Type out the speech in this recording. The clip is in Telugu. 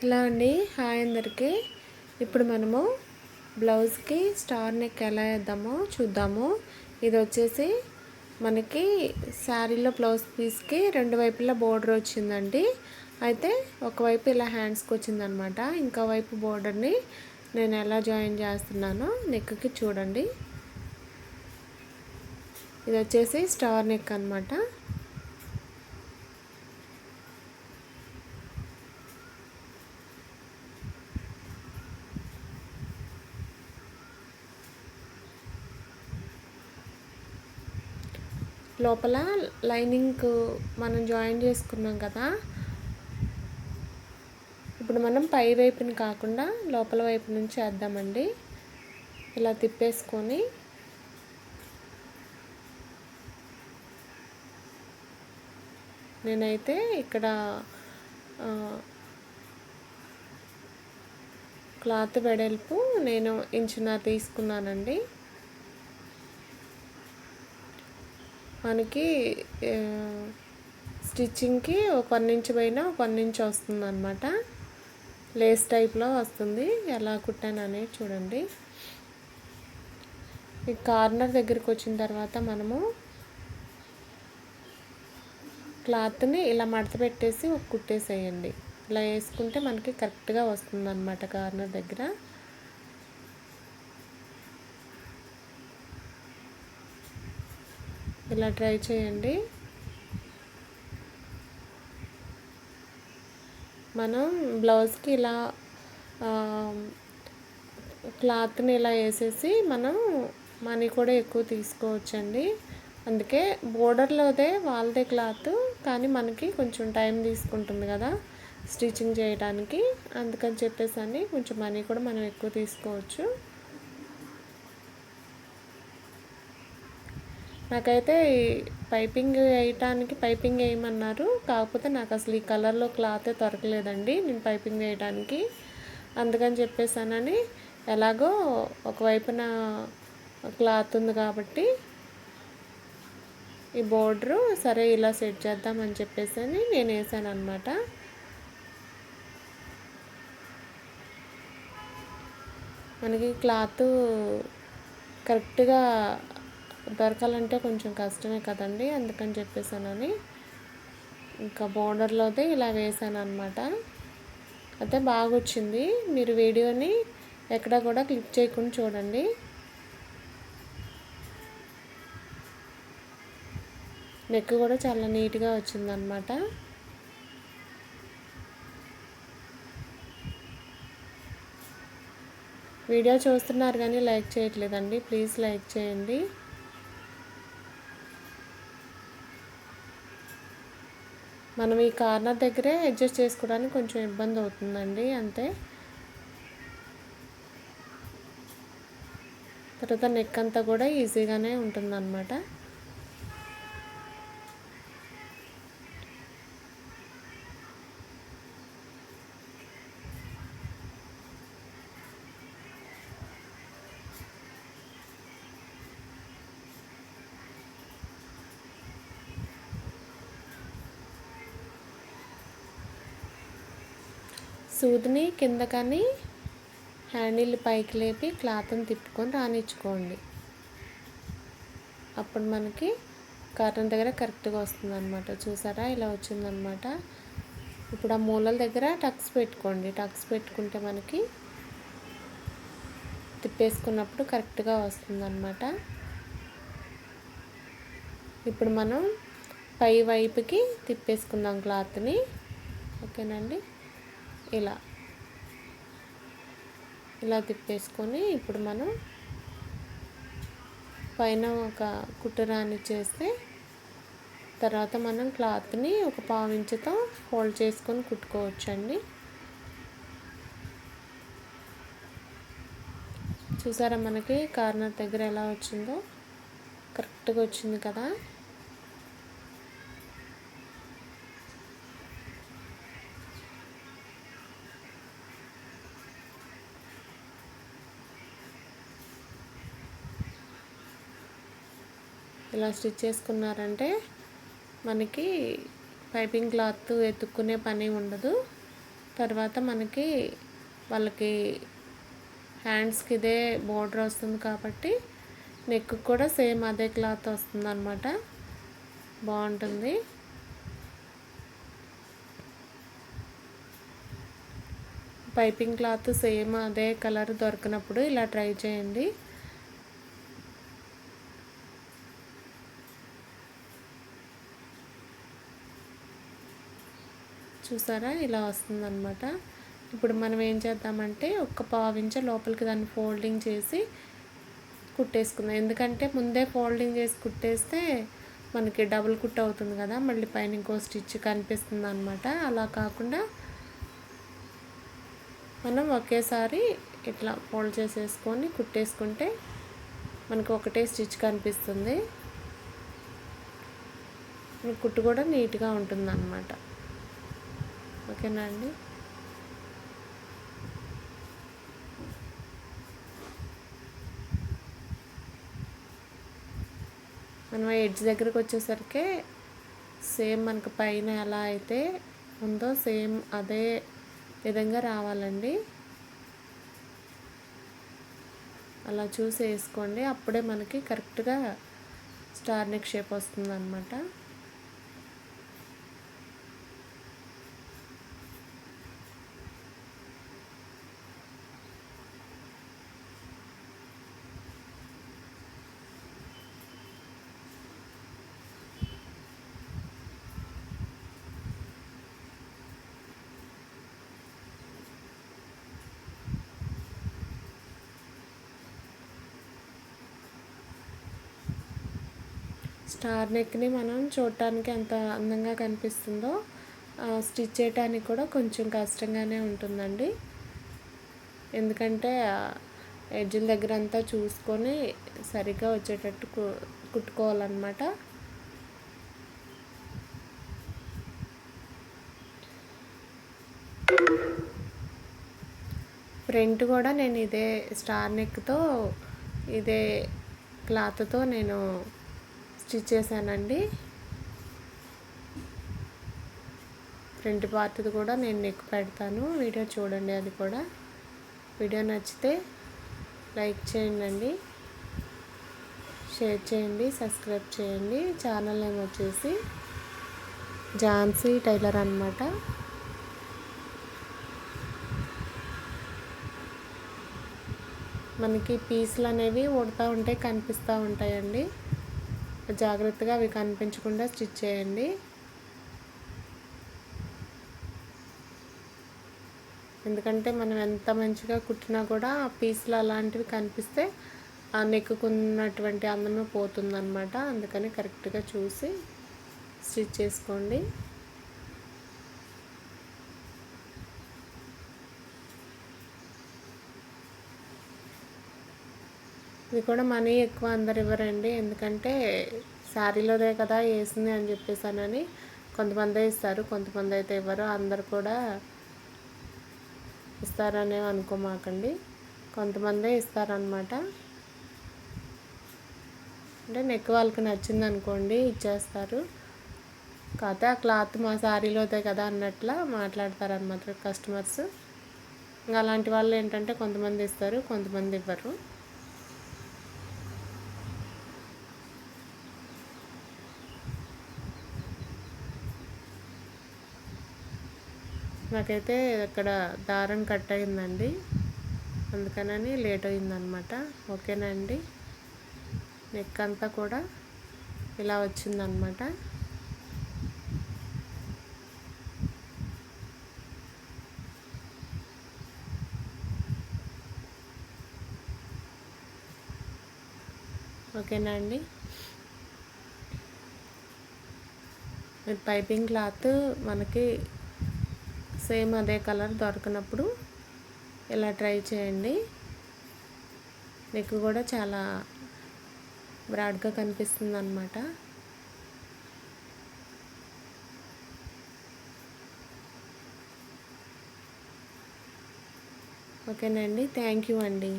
హలో అండి హాయ్ అందరికీ. ఇప్పుడు మనము బ్లౌజ్కి స్టార్ నెక్ ఎలా వేద్దామో చూద్దాము. ఇది వచ్చేసి మనకి శారీలో బ్లౌజ్ పీస్కి రెండు వైపులా బోర్డర్ వచ్చిందండి. అయితే ఒకవైపు ఇలా హ్యాండ్స్కి వచ్చిందనమాట. ఇంకో వైపు బోర్డర్ని నేను ఎలా జాయిన్ చేస్తున్నానో నెక్కి చూడండి. ఇది వచ్చేసి స్టార్ నెక్ అనమాట లోపల లైనింగ్ మనం జాయిన్ చేసుకున్నాం కదా. ఇప్పుడు మనం పై వైపుని కాకుండా లోపల వైపు నుంచి వేద్దామండి ఇలా తిప్పేసుకొని. నేనైతే ఇక్కడ క్లాత్ వెడల్పు నేను ఇంచున్నర తీసుకున్నానండి. మనకి స్టిచ్చింగ్కి ఒక వన్ ఇంచ్ పైన ఒక వన్ ఇంచ్ వస్తుంది అనమాట లేస్ టైప్లో వస్తుంది. ఎలా కుట్టాను అనేది చూడండి. ఈ కార్నర్ దగ్గరికి వచ్చిన తర్వాత మనము క్లాత్ని ఇలా మడత పెట్టేసి ఒక కుట్టేసేయండి. ఇలా వేసుకుంటే మనకి కరెక్ట్గా వస్తుంది అనమాట కార్నర్ దగ్గర. ఇలా ట్రై చేయండి. మనం బ్లౌజ్కి ఇలా క్లాత్ని ఇలా వేసేసి మనం మనీ కూడా ఎక్కువ తీసుకోవచ్చండి. అందుకే బోర్డర్లోదే వాళ్ళదే క్లాత్ కానీ మనకి కొంచెం టైం తీసుకుంటుంది కదా స్టిచ్చింగ్ చేయడానికి అందుకని చెప్పేసి అని కొంచెం మనీ కూడా మనం ఎక్కువ తీసుకోవచ్చు. నాకైతే పైపింగ్ వేయటానికి పైపింగ్ వేయమన్నారు. కాకపోతే నాకు అసలు ఈ కలర్లో క్లాతే దొరకలేదండి. నేను పైపింగ్ వేయడానికి అందుకని చెప్పేసానని ఎలాగో ఒకవైపున క్లాత్ ఉంది కాబట్టి ఈ బోర్డరు సరే ఇలా సెట్ చేద్దామని చెప్పేసి అని నేను వేసాను అనమాట మనకి క్లాత్ కరెక్ట్గా దొరకాలంటే కొంచెం కష్టమే కదండి అందుకని చెప్పేసానని. ఇంకా బోర్డర్లోదే ఇలా వేసాను అనమాట అయితే బాగా వచ్చింది మీరు వీడియోని ఎక్కడ కూడా క్లిక్ చేయకుండా చూడండి. నెక్ కూడా చాలా నీట్గా వచ్చిందనమాట వీడియో చూస్తున్నారు కానీ లైక్ చేయట్లేదండి. ప్లీజ్ లైక్ చేయండి. మనం ఈ కార్నర్ దగ్గరే అడ్జస్ట్ చేసుకోవడానికి కొంచెం ఇబ్బంది అవుతుందండి అంతే. తర్వాత నెక్ అంతా కూడా ఈజీగానే ఉంటుందన్నమాట. సూదిని కింద కానీ హ్యాండిల్ పైకి లేపి క్లాత్ని తిప్పుకొని రానిచ్చుకోండి. అప్పుడు మనకి కాటన్ దగ్గర కరెక్ట్గా వస్తుందన్నమాట. చూసారా? ఇలా వచ్చిందనమాట ఇప్పుడు ఆ మూలల దగ్గర టక్స్ పెట్టుకోండి. టక్స్ పెట్టుకుంటే మనకి తిప్పేసుకున్నప్పుడు కరెక్ట్గా వస్తుందన్నమాట. ఇప్పుడు మనం పై వైపుకి తిప్పేసుకుందాం క్లాత్ని. ఓకేనండి ఇలా. ఇలా తిప్పేసుకొని ఇప్పుడు మనం పైన ఒక కుట్టరాన్ని చేస్తే తర్వాత మనం క్లాత్ని ఒక పావించుతో హోల్డ్ చేసుకొని కుట్టుకోవచ్చండి. చూసారా మనకి కార్నర్ దగ్గర ఎలా వచ్చిందో? కరెక్ట్గా వచ్చింది కదా? ఇలా స్టిచ్ చేసుకున్నారంటే మనకి పైపింగ్ క్లాత్ ఎత్తుక్కునే పని ఉండదు. తర్వాత మనకి వాళ్ళకి హ్యాండ్స్కి ఇదే బోర్డర్ వస్తుంది కాబట్టి నెక్ కూడా సేమ్ అదే క్లాత్ వస్తుంది అనమాట బాగుంటుంది. పైపింగ్ క్లాత్ సేమ్ అదే కలర్ దొరికినప్పుడు ఇలా ట్రై చేయండి. చూసారా? ఇలా వస్తుందన్నమాట. ఇప్పుడు మనం ఏం చేద్దామంటే ఒక్క పావించ లోపలికి దాన్ని ఫోల్డింగ్ చేసి కుట్టేసుకుందాం. ఎందుకంటే ముందే ఫోల్డింగ్ చేసి కుట్టేస్తే మనకి డబుల్ కుట్ అవుతుంది కదా. మళ్ళీ పైన ఇంకో స్టిచ్ కనిపిస్తుంది అనమాట అలా కాకుండా మనం ఒకేసారి ఇట్లా ఫోల్డ్ చేసేసుకొని కుట్టేసుకుంటే మనకు ఒకటే స్టిచ్ కనిపిస్తుంది. కుట్టు కూడా నీట్గా ఉంటుంది అన్నమాట ఓకేనా అండి? మనం ఎడ్జ్ దగ్గరకు వచ్చేసరికి సేమ్ మనకు పైన ఎలా అయితే ఉందో సేమ్ అదే విధంగా రావాలండి. అలా చూసి వేసుకోండి అప్పుడే మనకి కరెక్ట్గా స్టార్ నెక్ షేప్ వస్తుంది స్టార్ నెక్ని మనం చూడటానికి ఎంత అందంగా కనిపిస్తుందో స్టిచ్ చేయడానికి కూడా కొంచెం కష్టంగానే ఉంటుందండి. ఎందుకంటే ఎడ్జిల దగ్గర అంతా చూసుకొని సరిగ్గా వచ్చేటట్టు కుట్టుకోవాలన్నమాట. ఫ్రంట్ కూడా నేను ఇదే స్టార్ నెక్తో ఇదే క్లాత్తో నేను స్టిచ్ చేశానండి. ఫ్రంట్ పార్ట్ది కూడా నేను నెక్ పెడతాను. వీడియో చూడండి అది కూడా. వీడియో నచ్చితే లైక్ చేయండి షేర్ చేయండి సబ్స్క్రైబ్ చేయండి. ఛానల్ నేమ్ వచ్చేసి ఝాన్సీ టైలర్ అనమాట మనకి పీసులు అనేవి ఉడతా ఉంటాయి కనిపిస్తూ ఉంటాయండి. జాగ్రత్తగా అవి కనిపించకుండా స్టిచ్ చేయండి. ఎందుకంటే మనం ఎంత మంచిగా కుట్టినా కూడా ఆ పీసులు అలాంటివి కనిపిస్తే ఆ నెక్కుకున్నటువంటి అందమే పోతుందన్నమాట. అందుకని కరెక్ట్గా చూసి స్టిచ్ చేసుకోండి. ఇది కూడా మనీ ఎక్కువ అందరు ఇవ్వరండి ఎందుకంటే శారీలోదే కదా వేసింది అని చెప్పేసానని కొంతమంది ఇస్తారు కొంతమంది అయితే ఇవ్వరు. అందరు కూడా ఇస్తారనే అనుకోమాకండి కొంతమందే ఇస్తారనమాట అంటే నెక్ వాళ్ళకి నచ్చింది అనుకోండి ఇచ్చేస్తారు. కాకపోతే ఆ క్లాత్ మా శారీలోదే కదా అన్నట్ల మాట్లాడతారనమాట కస్టమర్స్. ఇంకా అలాంటి వాళ్ళు ఏంటంటే కొంతమంది ఇస్తారు కొంతమంది ఇవ్వరు. నాకైతే అక్కడ దారం కట్ అయిందండి. అందుకనని లేట్ అయిందనమాట ఓకేనండి నెక్ అంతా కూడా ఇలా వచ్చిందనమాట ఓకేనా అండి? పైపింగ్ క్లాత్ మనకి సేమ్ అదే కలర్ దొరకనప్పుడు ఇలా ట్రై చేయండి. నెక్ కూడా చాలా బ్రాడ్గా కనిపిస్తుంది అనమాట ఓకేనండి. థ్యాంక్ యూ అండి.